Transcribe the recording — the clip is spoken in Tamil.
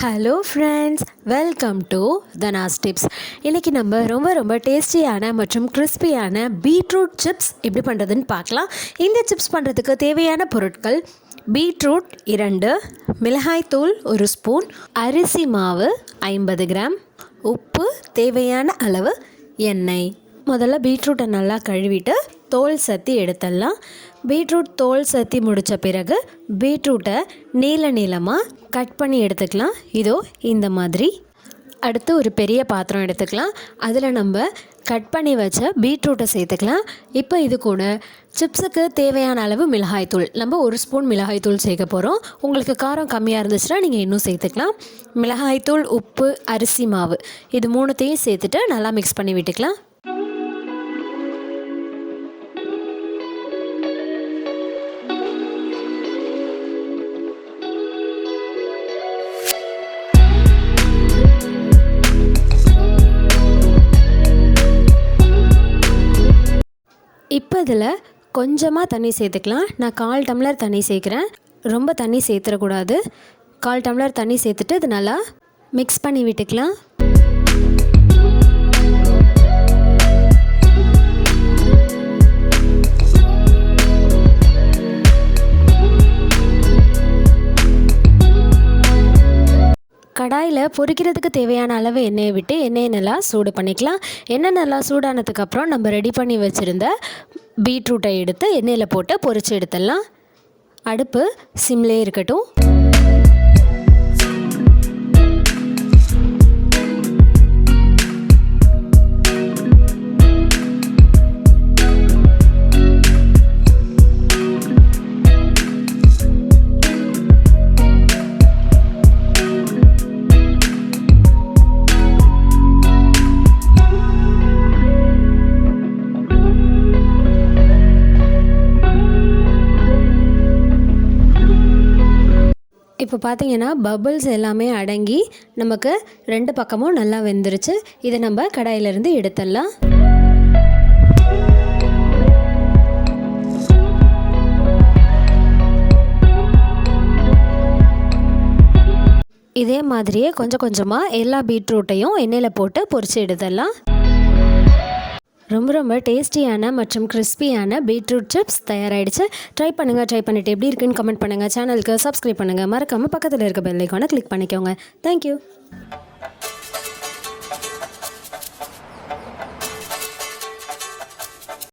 Hello friends welcome to Dhana's tips இன்றைக்கி நம்ம ரொம்ப ரொம்ப டேஸ்டியான மற்றும் கிறிஸ்பியான பீட்ரூட் சிப்ஸ் எப்படி பண்ணுறதுன்னு பார்க்கலாம். இந்த சிப்ஸ் பண்ணுறதுக்கு தேவையான பொருட்கள் பீட்ரூட் இரண்டு மிளகாய்த்தூள் ஒரு ஸ்பூன் அரிசி மாவு ஐம்பது கிராம் உப்பு தேவையான அளவு எண்ணெய். முதல்ல பீட்ரூட்டை நல்லா கழுவிட்டு தோல் சத்தி எடுத்துடலாம் பீட்ரூட் தோல் சத்தி முடித்த பிறகு பீட்ரூட்டை நீள நீளமாக கட் பண்ணி எடுத்துக்கலாம். இதோ இந்த மாதிரி. அடுத்து ஒரு பெரிய பாத்திரம் எடுத்துக்கலாம். அதில் நம்ம கட் பண்ணி வச்ச பீட்ரூட்டை சேர்த்துக்கலாம். இப்போ இது கூட சிப்ஸுக்கு தேவையான அளவு மிளகாய்த்தூள் நம்ம ஒரு ஸ்பூன் மிளகாய்த்தூள் சேர்க்க போகிறோம் உங்களுக்கு காரம் கம்மியாக இருந்துச்சுன்னா நீங்கள் இன்னும் சேர்த்துக்கலாம். மிளகாய்த்தூள் உப்பு அரிசி மாவு. இது மூணுத்தையும் சேர்த்துட்டு நல்லா மிக்ஸ் பண்ணி விட்டுக்கலாம். இப்போ இதில் கொஞ்சமாக தண்ணி சேர்த்துக்கலாம். நான் கால் டம்ளர் தண்ணி சேர்க்குறேன். ரொம்ப தண்ணி சேர்த்துடக்கூடாது கால் டம்ளர் தண்ணி சேர்த்துட்டு இது நல்லா மிக்ஸ் பண்ணி விட்டுக்கலாம். கடாயில் பொரிக்கிறதுக்கு தேவையான அளவு எண்ணெயை விட்டு எண்ணெயை நல்லா சூடு பண்ணிக்கலாம். எண்ணெய் நல்லா சூடானதுக்கப்புறம் நம்ம ரெடி பண்ணி வச்சுருந்த பீட்ரூட்டை எடுத்து எண்ணெயில் போட்டு பொரிச்சு எடுத்துடலாம். அடுப்பு சிம்லே இருக்கட்டும். இப்போ பார்த்தீங்கன்னா பபுள்ஸ் எல்லாமே அடங்கி நமக்கு ரெண்டு பக்கமும் நல்லா வெந்துருச்சு. இதை நம்ம கடாயிலிருந்து எடுத்துடலாம். இதே மாதிரியே கொஞ்சம் கொஞ்சமாக எல்லா பீட்ரூட்டையும் எண்ணெயில் போட்டு பொரிச்சு எடுத்துடலாம். ரொம்ப ரொம்ப டேஸ்டியான மற்றும் கிறிஸ்பியான பீட்ரூட் சிப்ஸ் தயாராகிடுச்சு ட்ரை பண்ணுங்கள் ட்ரை பண்ணிவிட்டு எப்படி இருக்குன்னு கமெண்ட் பண்ணுங்கள் சேனலுக்கு சப்ஸ்கிரைப் பண்ணுங்கள் மறக்காமல் பக்கத்தில் இருக்க பெல்லைக்கான கிளிக் பண்ணிக்கோங்க. தேங்க்யூ